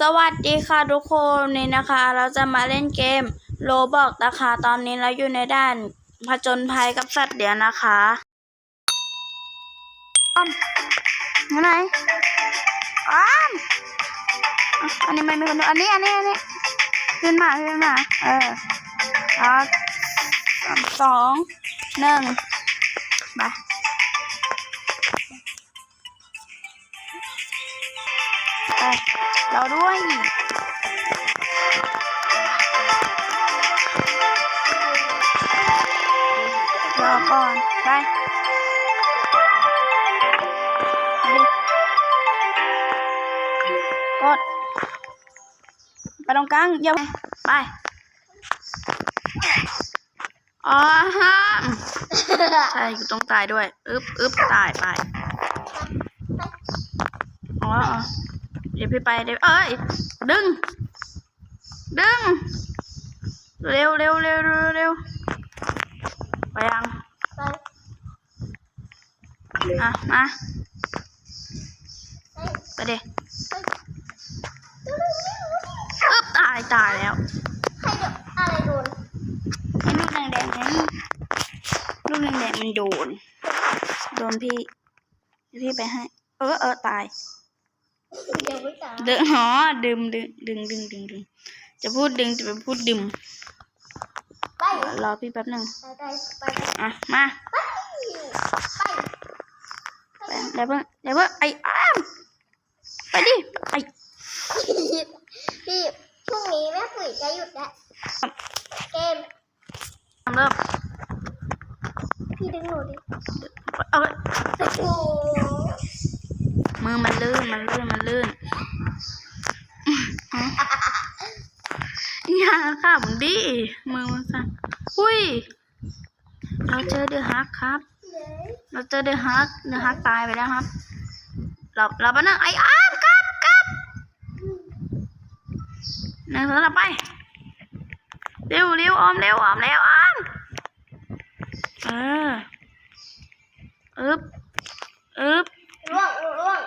สวัสดีค่ะทุกคนนี่นะคะ เราจะมาเล่นเกมโลบอกนะคะตอนนี้เราอยู่ในด้านผจญภัยกับสัตว์เลี้ยงนะคะอ้อมอยู่ไหนอ้อมอันนี้ไม่มีคนดูอันนี้อันนี้อันนี้ขึ้นมาขึ้นมาเออสามสองหนึ่ง เราด้วยรอก่อนไปกดไปตรงกลางอย่าไปอ๋อห้ามใช่กูต้องตายด้วย อึ๊บอึ๊บตายไป อ๋อ เดี๋ยวพี่ไปเดี๋ยวเอ้ยดึง ดึง เร็วเร็วเร็วเร็วเร็วไปยังไปอะมาไปไปเด็อึ๊บตายตายแล้วใครเดี๋ยวอะไรโดนไอ้ลูกแดงๆนั้นลูกแดงๆมันโดน โดนพี่เดี๋ยวพี่ไปให้ เออเออตาย เดี๋ยวไม่ตายดึงอ๋อดึงดึงดึงดึงดึงดึงจะพูดดึงจะไปพูดดึมไปรอพี่แป๊บหนึ่งไปไปไปอะมาไปไปเดี๋ยวเพิ่งเดี๋ยวเพิ่งไอ้อ้ามไปดิไอ้พี่พรุ่งนี้แม่ปุ๋ยจะหยุดแล้วเกมอ้ามเริ่มพี่ดึงหนูดิเอาโอ้โห มือมันลื่นมันลื่นมันลื่นอย่าขำดิมือมันสั่นอุ้ย เราเจอเดอะฮักครับ เราเจอเดอะฮักเดอะฮักตายไปแล้วครับ เราเราไปนั่งไอ้อ้ามกลับกลับนั่งเถอะเราไปเร็วเร็วออมเร็วออมเร็วออมเอออึบอึบ ร่วงร่วง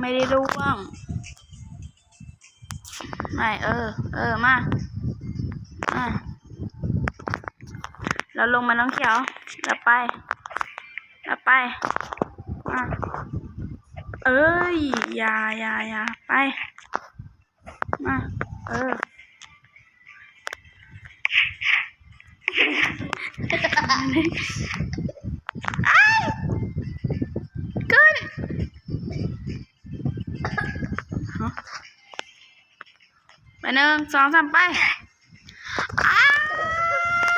ไม่ได้ร่วง ไม่เออ เออมามาเราลงมาน้องเขียวเราไปเราไปมาเอ้ยยายายาไป มา เอออ้ขึ้น ไปหนึ่งสองสามไปอ้าวพ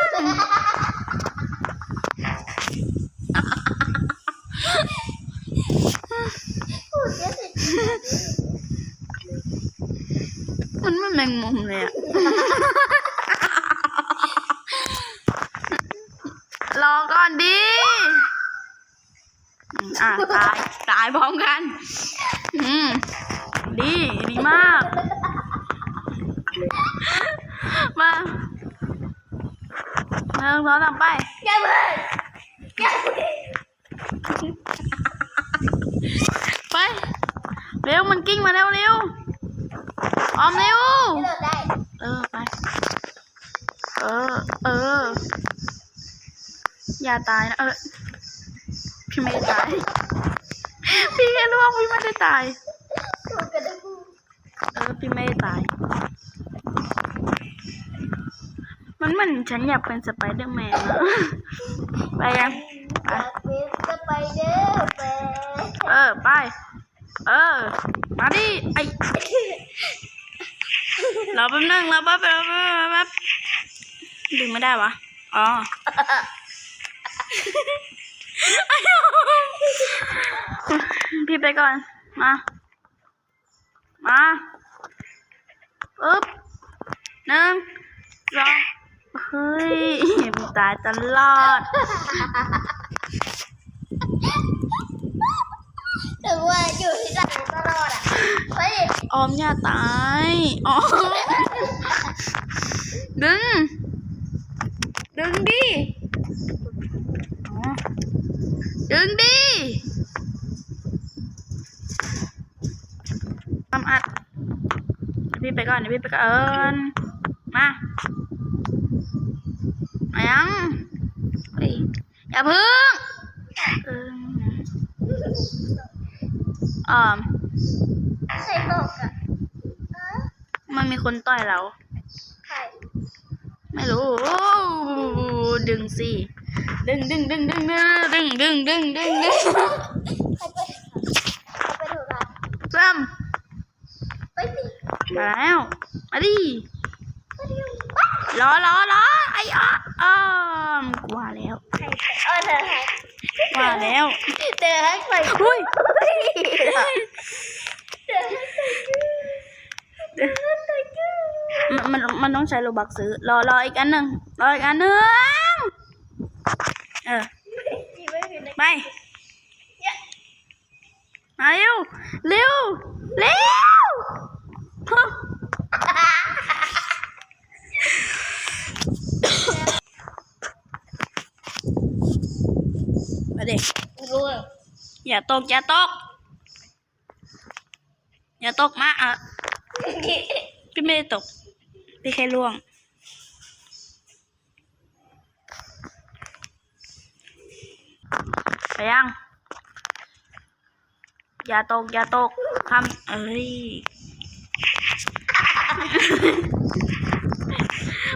ูดเยอะสิมันไม่แมงมุมเลยอะ รอก่อนดิอืมอะตาย ตายพร้อมกัน อืม ดี ดีมาก มาหนึ่งสองสามไปอย่าเพิ่งอย่าเพิ่งไป เร็วมันกิ้งมาเร็วเร็วออมเร็วเลิกได้เออไป เออ เออ อย่าตายนะ เออ พี่ไม่ได้ตาย พี่แค่ร่วงพี่ไม่ได้ตายพูดกันได้พูดเออ พี่ไม่ได้ตาย มันเหมือนฉันอยากเป็นสไปเดอร์แมนนะไปยังไปอยากเป็นสไปเดอร์แมนเออไป เออ มาดิไอรอแป๊บนึงรอแป๊บแป๊บแป๊บแป๊บดึงไม่ได้วะอ๋อพี่ไปก่อน มา มาปึ๊บหนึ่งสอง เฮ้ยมึงตายตลอดถึงว่าอยู่ที่หลังตลอดอะไปดิออมอย่าตายออมดึง ดึงดิอ๋อดึงดิำอัดเดี๋ยวพี่ไปก่อนเดี๋ยวพี่ไปก่อนมามา ยังเฮ้ยอย่าพึ่งเอออ่าใครตกอะฮะมันมีคนต่อยเราใครไม่รู้ ดึงสิ ดึงดึงดึงดึงดึงดึงดึงดึงดึงใครไปใครไปถูกอะเริ่มไปสิมาแล้ว มาดิไปดิ รอรอรอไอ้อ้ออ้อมกว่าแล้วใครไปเออเธอให้กว่าแล้วเธอให้ไปอุ้ยเธอให้ไปเธอให้ไปมันมันมันต้องใช้โลบักซื้อรอรออีกอันหนึ่งรออีกอันหนึ่งเออจีไม่มีในไปมาเร็วเร็วเร็วฮะมา ดิรู้อะอย่าตกอย่าตก อย่าตกมาอะพี่ไม่ได้ตกพี่แค่ล่วง ไปยัง อย่าตกอย่าตกทำเอ้ย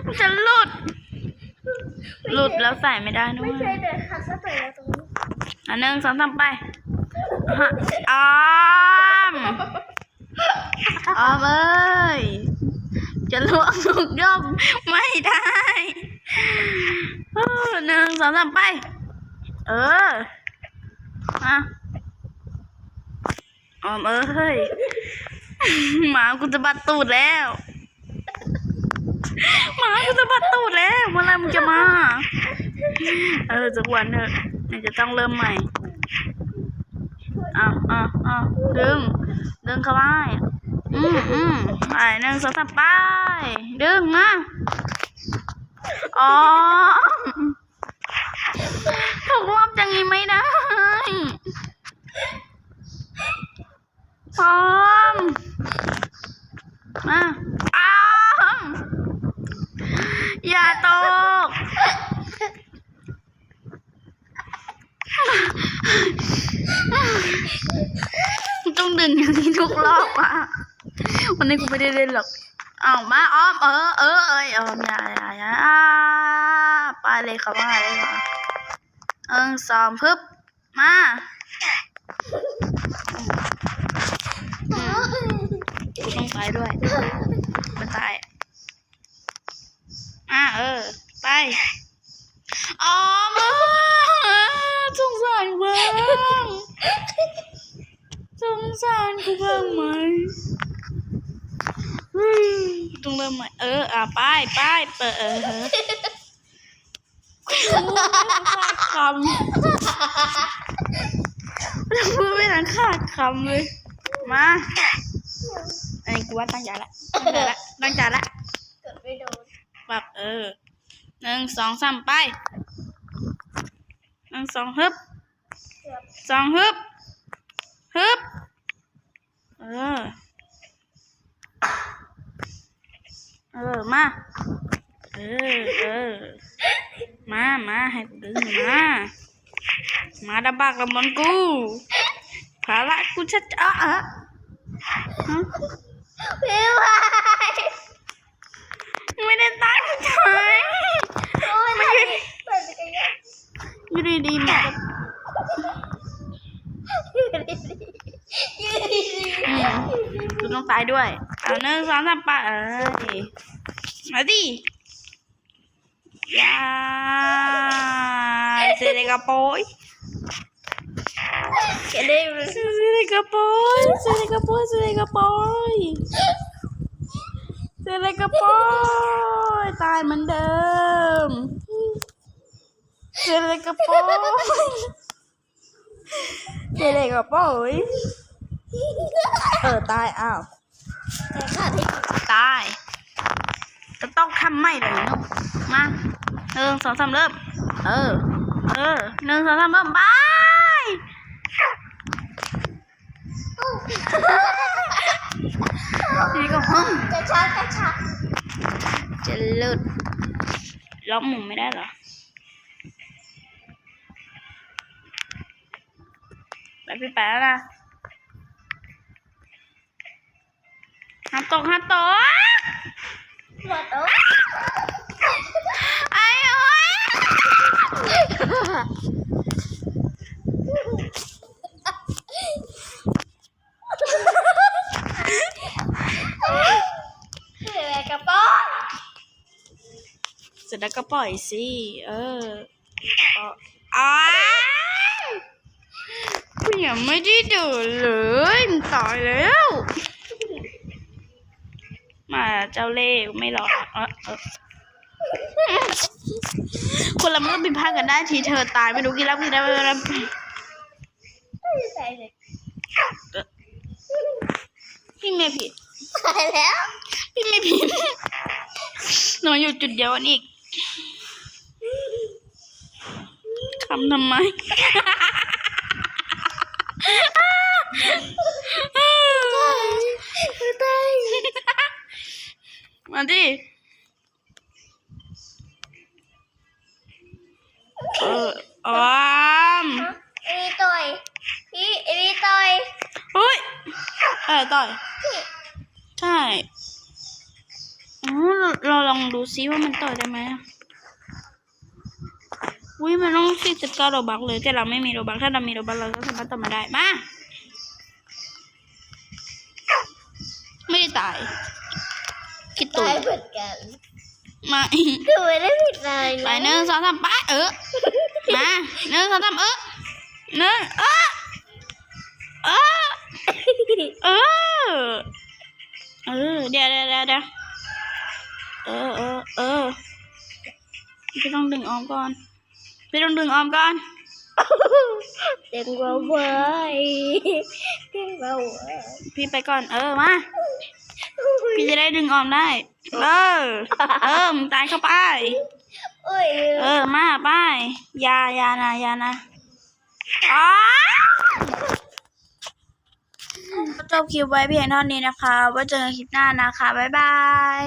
มันจะหลุด หลุดแล้วใส่ไม่ได้ด้วไม่ยใช่เดินหักก็ไปแล้วตรงนี้ อันหนึ่งสองสามไปฮะออมออมเอ้ย จะลวงลูกย่อมไม่ได้เออหนึ่งสองสามไป เออมาออมเอ้ย หมากูจะบัดตูดแล้วหมากูจะบัดตูดแล้วเมื่อไหรมึงจะมา เออสักวันเถอะ เดี๋ยวจะต้องเริ่มใหม่อ้าวอ้าวอ้าวดึง ดึงเข้าไปอืมอืมไปหนึ่งสองสามไป ดึงมาอ๋อถูกรอบอย่างนี้ไม่ได้พร้อมมาอ้าวอย่าตก ต้อ งดึงอย่างนี้ทุกรอบอะวันนี้กูไม่ได้เล่นหรอกเอามาอ้อมเออเออเอยเอออย่าอย่าอย่าไปเลยครับมาเลยค่ะเอิงสองพึบมาอืมกูต้องไปด้วยมันตายอะเออ ไปอ๋อมาสงสารบ้ง สงสารกูบ้างไหมต้องเริ่มใหม่เออ อะไปไปเปิดเออเฮ้ยขาดคำพูดไม่ทันขาดคำเลย มาอันนี้กูว่าตั้งใจละ ตั้งใจละ ตั้งใจละเกิดไม่โดนแบบเออหนึ่งสองสามไปหนึ่งสองฮึบสองฮึบ ฮึบเออ เออ มา เออ เออ มา มาให้กูดึงมา มาดับบากดับบนกูภาระกูชัดอะอะฮะพี่วาย ไม่ได้ตั้งใจ โอ้ยไม่เปิดจักรยาน อยู่ดีๆมันก็ ยืดดียืดดี อืมกูต้องตาย ด้วย เอาหนึ่งสองสามไปเอ้ยมาดิยาเซเลกาโปยแกได้รู้เซเลกาโปยเซเลกาโปยเซเลกาโปยเซเลกาโปยตายเหมือนเดิมเซเลกาโปยเซเลกาโปยเออตายอ้าว ฆ่าที่ตายจะต้องทำไม่เลยเนาะมาหนึ่งสองสามเริ่ม เออ เออหนึ่งสองสามเริ่มไปนี่ก็ห้องจะชักจะชักจะหลุดล็อกมุมไม่ได้เหรอไปพี่ไปแล้วนะ ห้ามตกห้ามตกหัวโตะไอ้โอ้ยเหนื่อยกระป๋องเสร็จแล้วก็ปล่อยสิ เออก็อ้ายกูยังไม่ได้เดินเลยมันตายแล้ว มาเจ้าเล่ห์ไม่รอเออเออคนเรามันก็ผิดพลาดกันได้ทีเธอตายไม่รู้กี่รับกี่ได้ไม่รู้รับใส่เลยพี่ไม่ผิดตายแล้ว พี่ไม่ผิดหนูอยู่จุดเดียวกันอีกคำทำไมตาย มาดิเออออมเอวีต่อยพี่เอวีต่อยเฮ้ยเออต่อยพี่ใช่อ๋อเราเราลองดูซิว่ามันต่อยได้ไหมอะอุ้ยมันต้องสี่สิบเก้าโรบักเลยแต่เราไม่มีโรบักถ้าเรามีโรบักเราก็สามารถต่อมาได้มา คิดตัตายวเหมือนกัน มาคือไม่ได้ผิดอะไรไปหนึ่งสองสามไปเออมาหนึ่งสองสามเออหนึ่งเออเออเออเออเดี๋ยวเดี๋ยวเดี๋ยวเดี๋ยวเออเออเออพี่ต้องดึงออมก่อนพี่ต้องดึงออมก่อนเต็มกว่าเว้ยเต็มกว่าเว้ยพี่ไปก่อนเออมา พี่จะได้ดึงออมได้ เออ เออมึงตายเข้าไปโอ้ยเออ มาไปอยาอยานะอยานะอ๋อจบคลิปไว้เพียงเท่านี้นะคะ ไว้เจอกันคลิปหน้านะคะ บ๊ายบาย